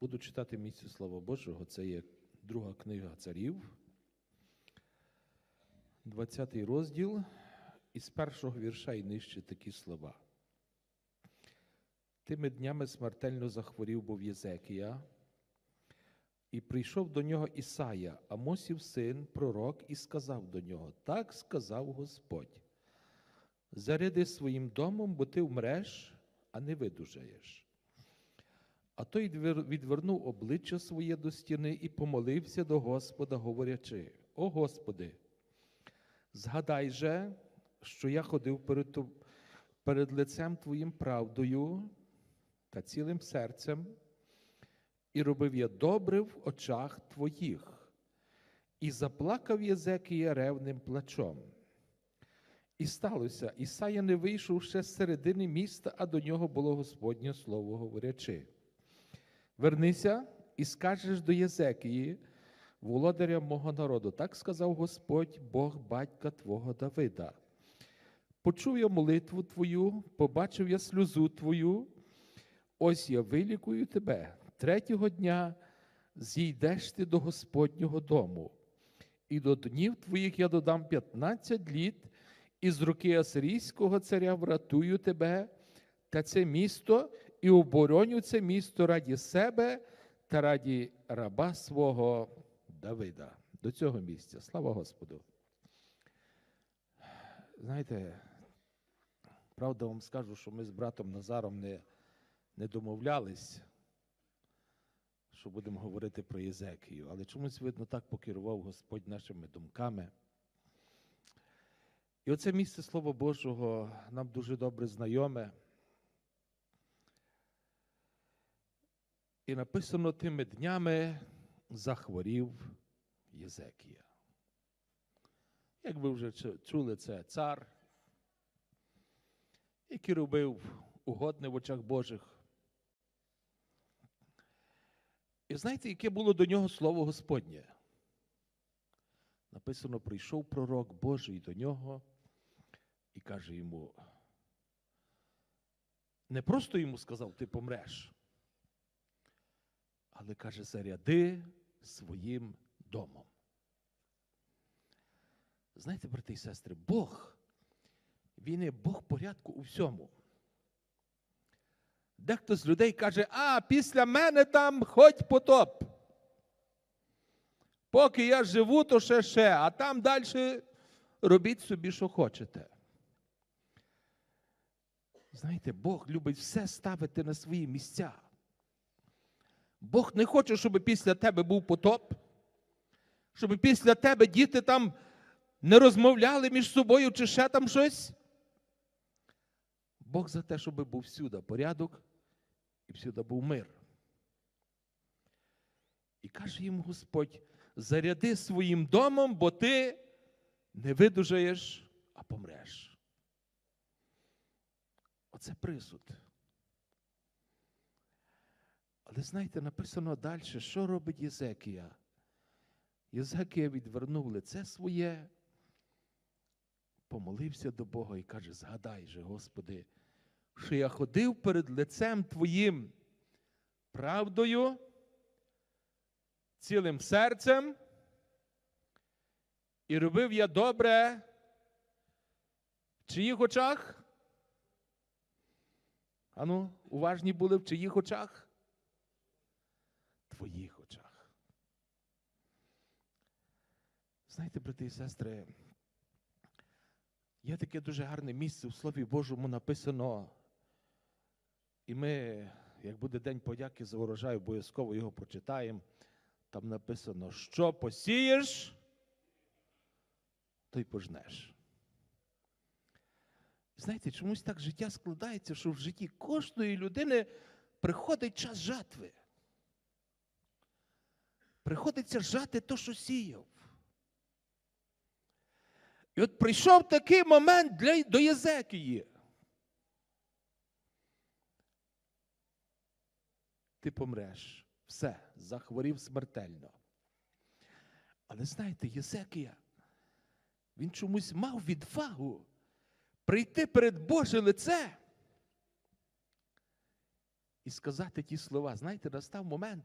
Буду читати місце Слова Божого. Це є друга книга царів, 20 розділ, із першого вірша і нижче такі слова. Тими днями смертельно захворів був Єзекія, і прийшов до нього Ісая, Амосів син, пророк, і сказав до нього: Так сказав Господь. Заряди своїм домом, бо ти вмреш, а не видужаєш. А той відвернув обличчя своє до стіни і помолився до Господа, говорячи: О Господи, згадай же, що я ходив перед, перед лицем Твоїм правдою та цілим серцем, і робив я добре в очах Твоїх, і заплакав Єзекія ревним плачом. І сталося, Ісая не вийшов ще з середини міста, а до нього було Господнє слово говорячи. Вернися і скажеш до Єзекії, володаря мого народу. Так сказав Господь, Бог батька твого Давида. Почув я молитву твою, побачив я сльозу твою, ось я вилікую тебе. Третього дня зійдеш ти до Господнього дому, і до днів твоїх я додам 15 літ, і з руки асирійського царя вратую тебе та це місто, і обороню це місто раді себе та раді раба свого Давида. До цього місця. Слава Господу. Знаєте, правда вам скажу, що ми з братом Назаром не, не домовлялись, що будемо говорити про Єзекію, але чомусь, видно, так покерував Господь нашими думками. І оце місце Слова Божого нам дуже добре знайоме. І написано тими днями захворів Єзекія. Як ви вже чули, це цар, який робив угодне в очах Божих. І знаєте, яке було до нього слово Господнє? Написано, прийшов пророк Божий до нього і каже йому, не просто йому сказав, ти помреш, але каже, заряди своїм домом. Знаєте, брати і сестри, Бог, Він є Бог порядку у всьому. Дехто з людей каже, а після мене там хоть потоп. Поки я живу, то ще ще, а там далі робіть собі, що хочете. Знаєте, Бог любить все ставити на свої місця. Бог не хоче, щоб після тебе був потоп, щоб після тебе діти там не розмовляли між собою чи ще там щось. Бог за те, щоб був всюди порядок і всюди був мир. І каже йому Господь: заряди своїм домом, бо ти не видужаєш, а помреш. Оце присуд. Але знаєте, написано далі, що робить Єзекія? Єзекія відвернув лице своє, помолився до Бога і каже: Згадай же, Господи, що я ходив перед лицем Твоїм правдою, цілим серцем, і робив я добре в чиїх очах? Ану, уважні були в чиїх очах? Твоїх очах. Знаєте, брати і сестри, є таке дуже гарне місце в Слові Божому написано. І ми, як буде День подяки за урожай, обов'язково його прочитаємо. Там написано, що посієш, то й пожнеш. Знаєте, чомусь так життя складається, що в житті кожної людини приходить час жатви. Приходиться жати то, що сіяв. І от прийшов такий момент для, до Єзекії. Ти помреш. Все, захворів смертельно. Але знаєте, Єзекія, він чомусь мав відвагу прийти перед Боже лице і сказати ті слова. Знаєте, настав момент,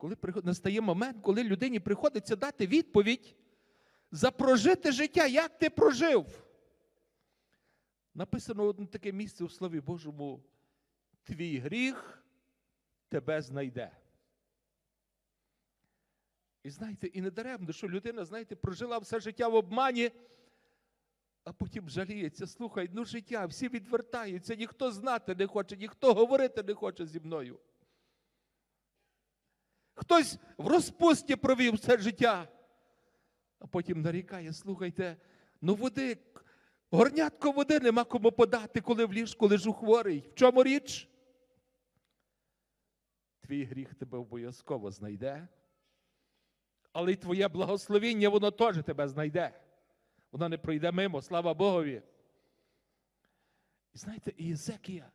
коли настає момент, коли людині приходиться дати відповідь за прожите життя, як ти прожив. Написано одне таке місце у Слові Божому: твій гріх тебе знайде. І знаєте, і не даремно, що людина, знаєте, прожила все життя в обмані, а потім жаліється. Слухай, ну життя, всі відвертаються, ніхто знати не хоче, ніхто говорити не хоче зі мною. Хтось в розпусті провів все життя, а потім нарікає, слухайте, ну води, горнятко води нема кому подати, коли в ліжку лежу хворий. В чому річ? Твій гріх тебе обов'язково знайде, але й твоє благословіння, воно теж тебе знайде. Воно не пройде мимо, слава Богові. І знаєте, Єзекія,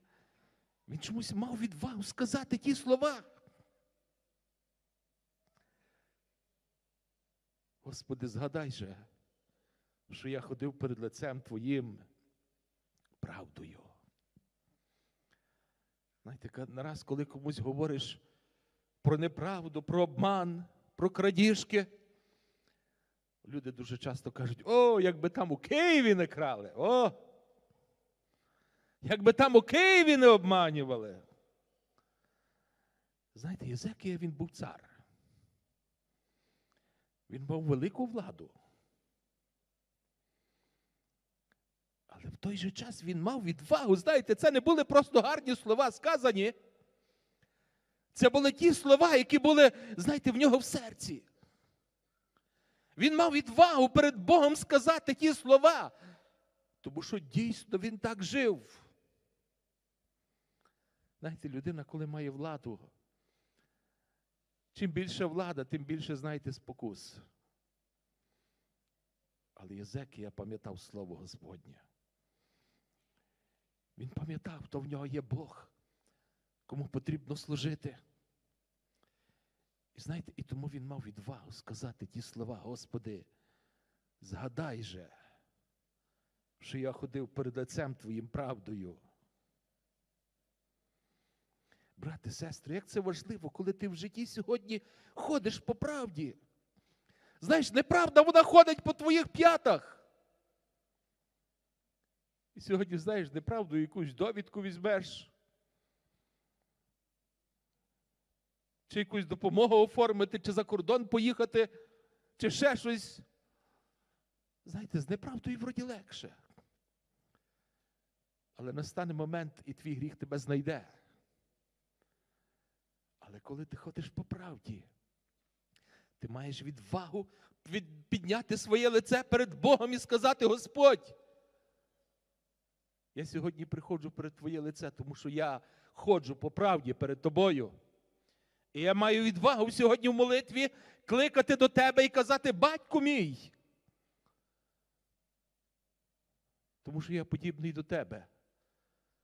він чомусь мав відвагу сказати ті слова. Господи, згадай же, що я ходив перед лицем Твоїм правдою. Знаєте, нараз, коли комусь говориш про неправду, про обман, про крадіжки, люди дуже часто кажуть: о, якби там у Києві не крали, о! Якби там у Києві не обманювали. Знаєте, Єзекія він був цар. Він мав велику владу. Але в той же час він мав відвагу. Знаєте, це не були просто гарні слова сказані. Це були ті слова, які були, знаєте, в нього в серці. Він мав відвагу перед Богом сказати ті слова, тому що дійсно він так жив. Знаєте, людина, коли має владу, чим більше влада, тим більше, знаєте, спокус. Але Єзекія пам'ятав слово Господнє. Він пам'ятав, то в нього є Бог, кому потрібно служити. І знаєте, і тому він мав відвагу сказати ті слова, Господи, згадай же, що я ходив перед лицем Твоїм правдою. Брати, сестри, як це важливо, коли ти в житті сьогодні ходиш по правді. Знаєш, неправда вона ходить по твоїх п'ятах. І сьогодні, знаєш, неправду якусь довідку візьмеш. Чи якусь допомогу оформити, чи за кордон поїхати, чи ще щось. Знаєте, з неправдою вроді легше. Але настане момент, і твій гріх тебе знайде. Але коли ти ходиш по правді, ти маєш відвагу підняти своє лице перед Богом і сказати: Господь, я сьогодні приходжу перед Твоє лице, тому що я ходжу по правді перед тобою. І я маю відвагу сьогодні в молитві кликати до тебе і казати, батьку мій. Тому що я подібний до тебе.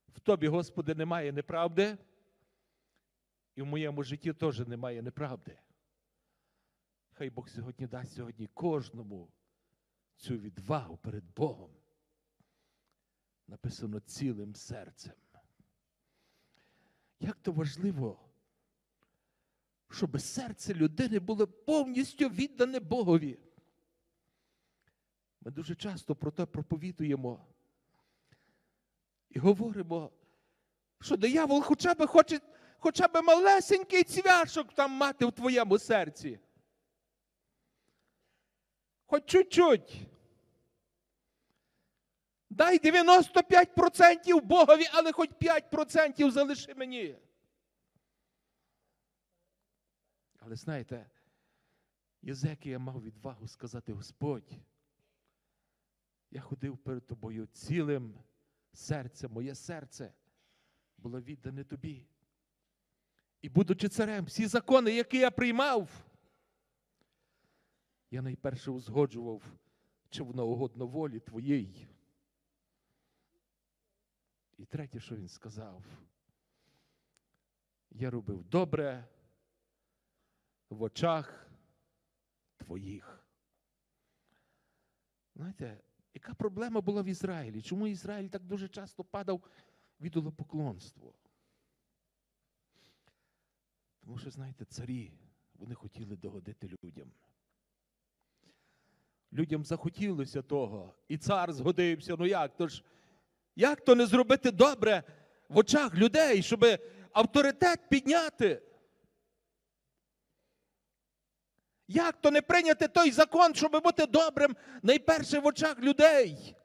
В тобі, Господи, немає неправди, і в моєму житті теж немає неправди. Хай Бог сьогодні дасть сьогодні кожному цю відвагу перед Богом. Написано цілим серцем. Як то важливо, щоб серце людини було повністю віддане Богові. Ми дуже часто про те проповідуємо і говоримо, що диявол хоча б хоче хоча б малесенький цвяшок там мати в твоєму серці. Хоч чуть-чуть. Дай 95% Богові, але хоч 5% залиши мені. Але знаєте, Єзекія мав відвагу сказати Господь, я ходив перед тобою цілим серцем, моє серце було віддане тобі. І будучи царем, всі закони, які я приймав, я найперше узгоджував, чи воно угодно волі твоїй. І третє, що він сказав, я робив добре в очах твоїх. Знаєте, яка проблема була в Ізраїлі? Чому Ізраїль так дуже часто падав в ідолопоклонство? Тому що, знаєте, царі, вони хотіли догодити людям. Людям захотілося того, і цар згодився. Ну як то ж, як то не зробити добре в очах людей, щоб авторитет підняти? Як то не прийняти той закон, щоб бути добрим найперше в очах людей?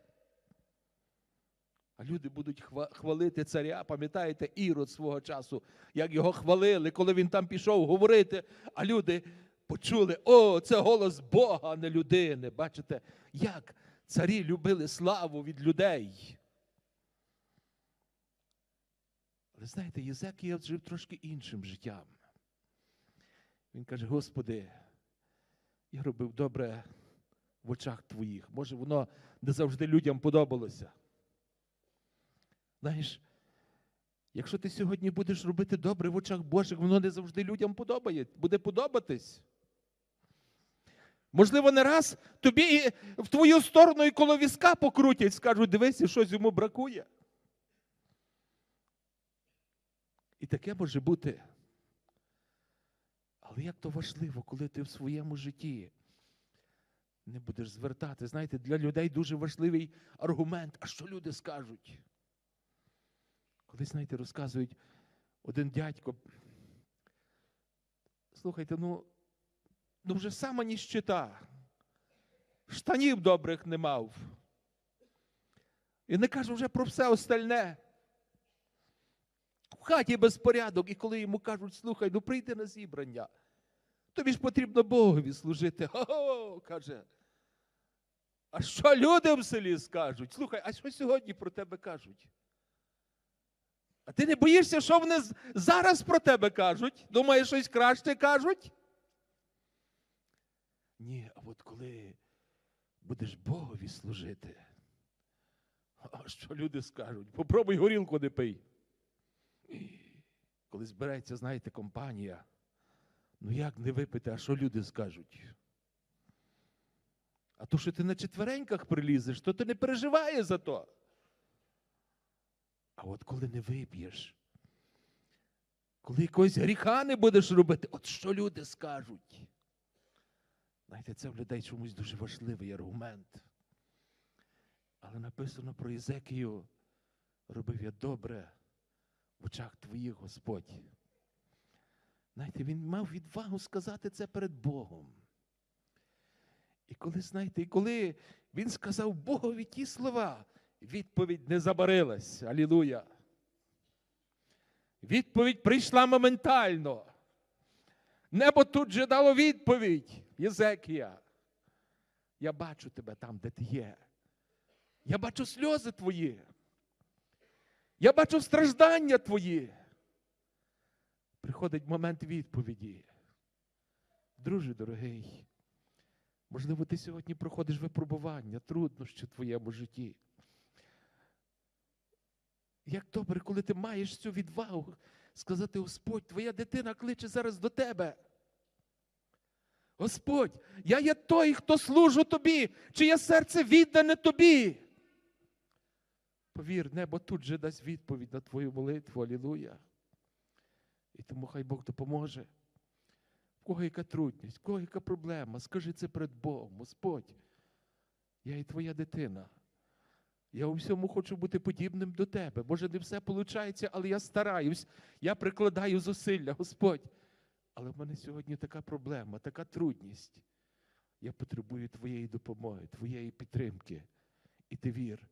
А люди будуть хвалити царя. Пам'ятаєте, Ірод свого часу, як його хвалили, коли він там пішов говорити, а люди почули: о, це голос Бога, а не людини. Бачите, як царі любили славу від людей. Але знаєте, Єзекія жив трошки іншим життям. Він каже: Господи, я робив добре в очах твоїх. Може, воно не завжди людям подобалося. Знаєш, якщо ти сьогодні будеш робити добре в очах Божих, воно не завжди людям подобає, буде подобатись. Можливо, не раз тобі в твою сторону і коло візка покрутять, скажуть, дивися, щось йому бракує. І таке може бути. Але як то важливо, коли ти в своєму житті не будеш звертати. Знаєте, для людей дуже важливий аргумент. А що люди скажуть? Коли, знаєте, розказують один дядько. Слухайте, ну, ну вже сама ніщита. Штанів добрих не мав. І не кажу вже про все остальне. В хаті безпорядок, і коли йому кажуть, слухай, ну прийди на зібрання. Тобі ж потрібно Богові служити. О, каже. А що люди в селі скажуть? Слухай, а що сьогодні про тебе кажуть? А ти не боїшся, що вони зараз про тебе кажуть? Думаєш, щось краще кажуть? Ні, а от коли будеш Богові служити, а що люди скажуть? Попробуй горілку не пий. Коли збирається, знаєте, компанія, ну як не випити, а що люди скажуть? А то, що ти на четвереньках прилізеш, то ти не переживає за то. От коли не вип'єш, коли якогось гріха не будеш робити, от що люди скажуть? Знаєте, це в людей чомусь дуже важливий аргумент. Але написано про Єзекію, робив я добре в очах твоїх, Господь. Знаєте, він мав відвагу сказати це перед Богом. І коли, знаєте, і коли він сказав Богові ті слова, відповідь не забарилась. Алілуя. Відповідь прийшла моментально. Небо тут же дало відповідь. Єзекія. Я бачу тебе там, де ти є. Я бачу сльози твої. Я бачу страждання твої. Приходить момент відповіді. Друже дорогий, можливо, ти сьогодні проходиш випробування, труднощі в твоєму житті. Як добре, коли ти маєш цю відвагу сказати, Господь, твоя дитина кличе зараз до тебе. Господь, я є той, хто служу тобі, чиє серце віддане тобі. Повір, небо тут же дасть відповідь на твою молитву, алілуя. І тому хай Бог допоможе. В кого яка трудність, в кого яка проблема, скажи це перед Богом, Господь. Я і твоя дитина. Я у всьому хочу бути подібним до тебе. Може, не все виходить, але я стараюсь, я прикладаю зусилля, Господь. Але в мене сьогодні така проблема, така трудність. Я потребую твоєї допомоги, твоєї підтримки. І ти вір,